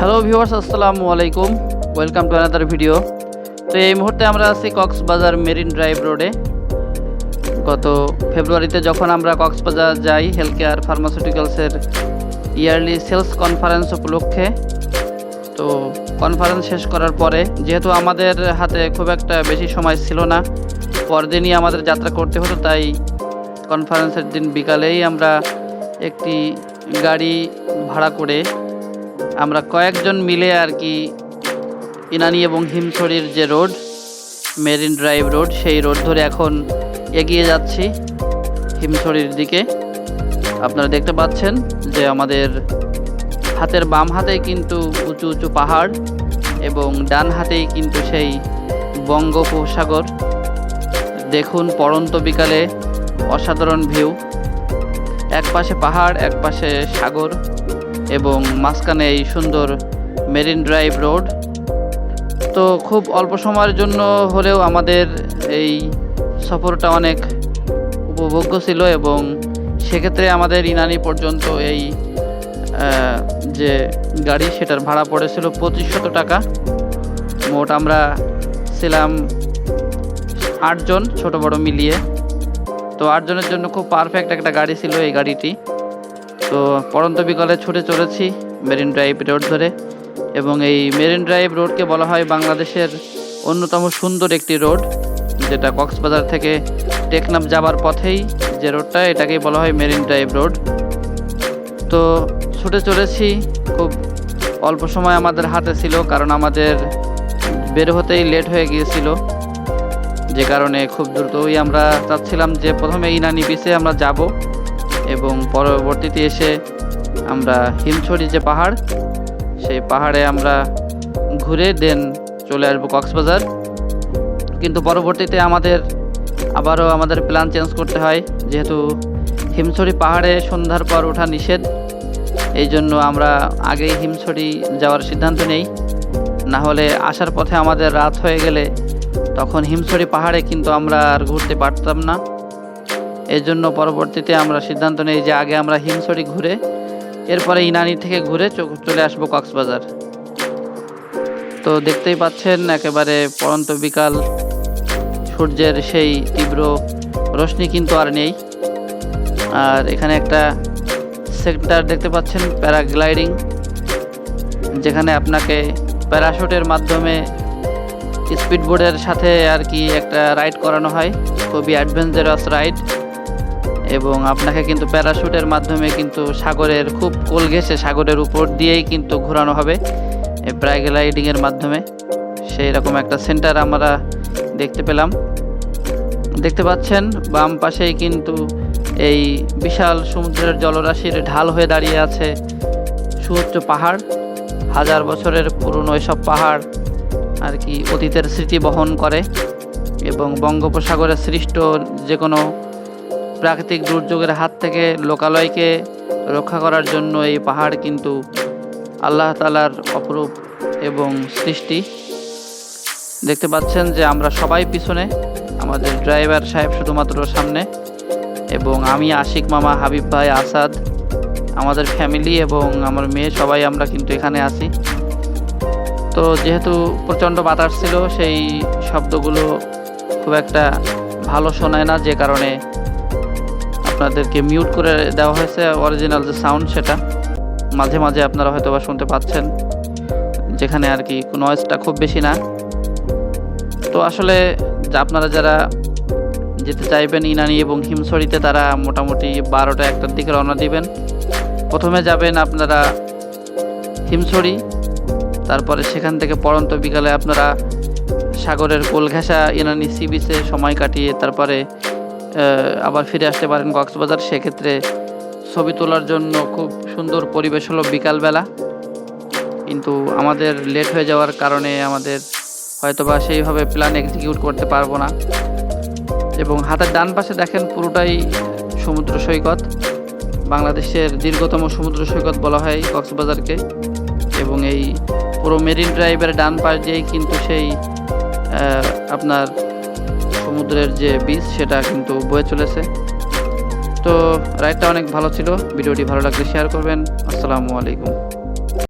Hello viewers আসসালামু আলাইকুম welcome to another video তো এই মুহূর্তে আমরা আছি কক্সবাজার মেরিন ড্রাইভ রোডে। গত ফেব্রুয়ারিতে যখন আমরা কক্সবাজার যাই হেলথ কেয়ার ফার্মাসিউটিক্যালসের ইয়ারলি সেলস কনফারেন্স উপলক্ষে, তো কনফারেন্স শেষ করার পরে, যেহেতু আমাদের হাতে খুব একটা বেশি সময় ছিল না, পরদিনই আমাদের যাত্রা করতে হতো, তাই কনফারেন্সের দিন বিকালেই আমরা একটি গাড়ি ভাড়া করে আমরা কয়েকজন মিলে আর কি ইনানি এবং হিমছড়ির যে রোড, মেরিন ড্রাইভ রোড, সেই রোড ধরে এখন এগিয়ে যাচ্ছি হিমছড়ির দিকে। আপনারা দেখতে পাচ্ছেন যে আমাদের হাতের বাম হাতে কিন্তু উঁচু উঁচু পাহাড় এবং ডান হাতেই কিন্তু সেই বঙ্গোপসাগর। দেখুন পড়ন্ত বিকালে অসাধারণ ভিউ। এক পাশে পাহাড় এক পাশে সাগর। এবং মাঝখানে এই সুন্দর মেরিন ড্রাইভ রোড। তো খুব অল্প সময়ের জন্য হলেও আমাদের এই সফরটা অনেক উপভোগ্য ছিল এবং সেক্ষেত্রে আমাদের ইনানি পর্যন্ত এই যে গাড়ি সেটার ভাড়া পড়েছিল পঁচিশশত টাকা। মোট আমরা ছিলাম আটজন, ছোট বড় মিলিয়ে। তো আটজনের জন্য খুব পারফেক্ট একটা গাড়ি ছিল এই গাড়িটি। তো পরন্ত বিকালে ছুটে চলেছি মেরিন ড্রাইভ রোড ধরে এবং এই মেরিন ড্রাইভ রোডকে বলা হয় বাংলাদেশের অন্যতম সুন্দর একটি রোড, যেটা কক্সবাজার থেকে টেকনাফ যাবার পথেই যে রোডটা, এটাকেই বলা হয় মেরিন ড্রাইভ রোড। তো ছুটে চলেছি, খুব অল্প সময় আমাদের হাতে ছিল, কারণ আমাদের বের হতেই লেট হয়ে গিয়েছিল। যে কারণে খুব দ্রুতই আমরা চাচ্ছিলাম যে প্রথমে ইনানি বিচে আমরা যাব। এবং পরবর্তীতে এসে আমরা হিমছড়ি যে পাহাড়, সেই পাহাড়ে আমরা ঘুরে দেন চলে আসব কক্সবাজার। কিন্তু পরবর্তীতে আমাদের আবারও আমাদের প্ল্যান চেঞ্জ করতে হয়, যেহেতু হিমছড়ি পাহাড়ে সন্ধ্যার পর ওঠা নিষেধ, এই জন্য আমরা আগেই হিমছড়ি যাওয়ার সিদ্ধান্ত নেই। না হলে আসার পথে আমাদের রাত হয়ে গেলে তখন হিমছড়ি পাহাড়ে কিন্তু আমরা আর ঘুরতে পারতাম না। এই জন্য পরবর্তীতে আমরা সিদ্ধান্ত নেই যে আগে আমরা হিমছড়ি ঘুরে, এরপরে ইনানি থেকে ঘুরে চলে আসব কক্সবাজার। তো দেখতেই পাচ্ছেন, একেবারে পরন্ত বিকাল, সূর্যের সেই তীব্র রশ্মি কিন্তু আর নেই। আর এখানে একটা সেক্টর দেখতে পাচ্ছেন, প্যারাগ্লাইডিং, যেখানে আপনাকে প্যারাশুটের মাধ্যমে স্পিডবোর্ডের সাথে আর কি একটা রাইড করানো হয়। খুবই অ্যাডভেঞ্চারাস রাইড। এবং আপনাকে কিন্তু প্যারাশুটের মাধ্যমে কিন্তু সাগরের, খুব কোল ঘেসে সাগরের উপর দিয়েই কিন্তু ঘোরানো হবে এই প্যারাগ্লাইডিংয়ের মাধ্যমে। সেই রকম একটা সেন্টার আমরা দেখতে পেলাম। দেখতে পাচ্ছেন, বাম পাশেই কিন্তু এই বিশাল সমুদ্রের জলরাশির ঢাল হয়ে দাঁড়িয়ে আছে সুউচ্চ পাহাড়। হাজার বছরের পুরনো এসব পাহাড় আর কি অতীতের স্মৃতি বহন করে এবং বঙ্গোপসাগরে সৃষ্ট যে কোনো প্রাকৃতিক দুর্যোগের হাত থেকে লোকালয়কে রক্ষা করার জন্য এই পাহাড় কিন্তু আল্লাহ তালার অপরূপ এবং সৃষ্টি। দেখতে পাচ্ছেন যে আমরা সবাই পিছনে, আমাদের ড্রাইভার সাহেব শুধুমাত্র সামনে এবং আমি, আশিক মামা, হাবিব ভাই, আসাদ, আমাদের ফ্যামিলি এবং আমার মেয়ে সবাই আমরা কিন্তু এখানে আছি। তো যেহেতু প্রচণ্ড বাতাস ছিল, সেই শব্দগুলো খুব একটা ভালো শোনায় না, যে কারণে আপনাদেরকে মিউট করে দেওয়া হয়েছে। অরিজিনাল যে সাউন্ড সেটা। মাঝে মাঝে আপনারা হয়তো বা শুনতে পাচ্ছেন। যেখানে আর কি নয়েজটা খুব বেশি না। তো আসলে আপনারা যারা যেতে চাইবেন ইনানি এবং হিমছড়িতে, তারা মোটামুটি বারোটা একটার দিকে রওনা দিবেন। প্রথমে যাবেন আপনারা হিমছড়ি। তারপরে সেখান থেকে পড়ন্ত বিকালে আপনারা সাগরের কোল ঘেঁষা ইনানি সি বিচে সময় কাটিয়ে তারপরে আবার ফিরে আসতে পারেন কক্সবাজার, সেক্ষেত্রে ছবি তোলার জন্য খুব সুন্দর পরিবেশ হলো বিকালবেলা। কিন্তু আমাদের লেট হয়ে যাওয়ার কারণে আমাদের হয়তোবা সেইভাবে প্ল্যান এক্সিকিউট করতে পারব না। এবং হাতের ডান পাশে দেখেন পুরোটাই সমুদ্র সৈকত। বাংলাদেশের দীর্ঘতম সমুদ্র সৈকত বলা হয় কক্সবাজারকে। এবং এই পুরো মেরিন ড্রাইভের ডান পাশ দিয়েই কিন্তু সেই আপনার সমুদ্রের যে বীজ সেটা কিন্তু বয়ে চলেছে। তো রাইডটা অনেক ভালো ছিল। ভিডিওটি ভালো লাগলে শেয়ার করবেন। আসসালামু আলাইকুম।